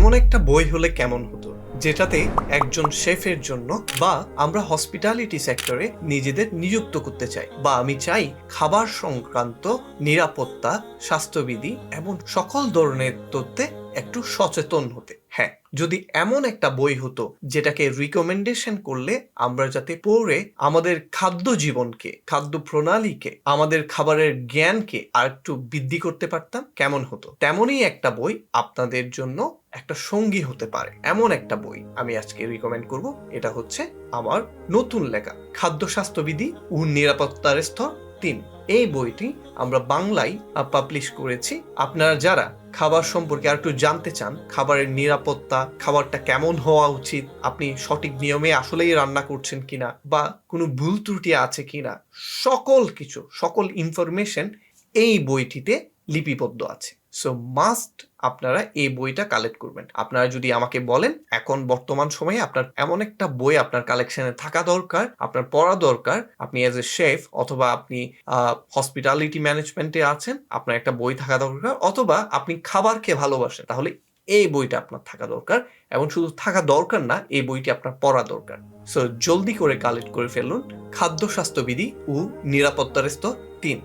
এমন একটা বই হলে কেমন হতো? যেটাতে একজন শেফের জন্য বা আমরা হসপিটালিটি সেক্টরে নিজেদের নিযুক্ত করতে চাই বা আমি চাই খাবার সংক্রান্ত নিরাপত্তা, স্বাস্থ্যবিধি এবং সকল ধরনের তথ্যে একটু সচেতন হতে। হ্যাঁ যদি এমন একটা বই হতো যেটাকে রিকমেন্ডেশন করলে আমরা যাতে পড়ে আমাদের খাদ্য জীবনকে, খাদ্য প্রণালীকে, আমাদের খাবারের জ্ঞানকে আর একটু বৃদ্ধি করতে পারতাম, কেমন হতো? তেমনই একটা বই আপনাদের জন্য একটা সঙ্গী হতে পারে। এমন একটা বই আমি আজকে রিকমেন্ড করব। এটা হচ্ছে আমার নতুন লেখা খাদ্য স্বাস্থ্যবিধি ও নিরাপত্তার স্তর। তিন। এই বইটি আমরা বাংলায় পাবলিশ করেছি। আপনারা যারা খাবার সম্পর্কে আর একটু জানতে চান, খাবারের নিরাপত্তা, খাবারটা কেমন হওয়া উচিত, আপনি সঠিক নিয়মে আসলেই রান্না করছেন কিনা বা কোনো ভুল ত্রুটি আছে কিনা, সকল কিছু, সকল ইনফরমেশন এই বইটিতে লিপিবদ্ধ আছে। সো মাস্ট আপনারা এই বইটা কালেক্ট করবেন। আপনারা যদি আমাকে বলেন, এখন বর্তমান সময়ে আপনার এমন একটা বই আপনার কালেকশনে থাকা দরকার, আপনার পড়া দরকার, আপনি অ্যাজ এ শেফ অথবা আপনি হসপিটালিটি ম্যানেজমেন্টে আছেন, আপনার একটা বই থাকা দরকার, অথবা আপনি খাবার খেয়ে ভালোবাসেন, তাহলে এই বইটা আপনার থাকা দরকার এবং শুধু থাকা দরকার না, এই বইটি আপনার পড়া দরকার। সো জলদি করে কালেক্ট করে ফেলুন। খাদ্য স্বাস্থ্যবিধি ও নিরাপত্তার স্তর তিন।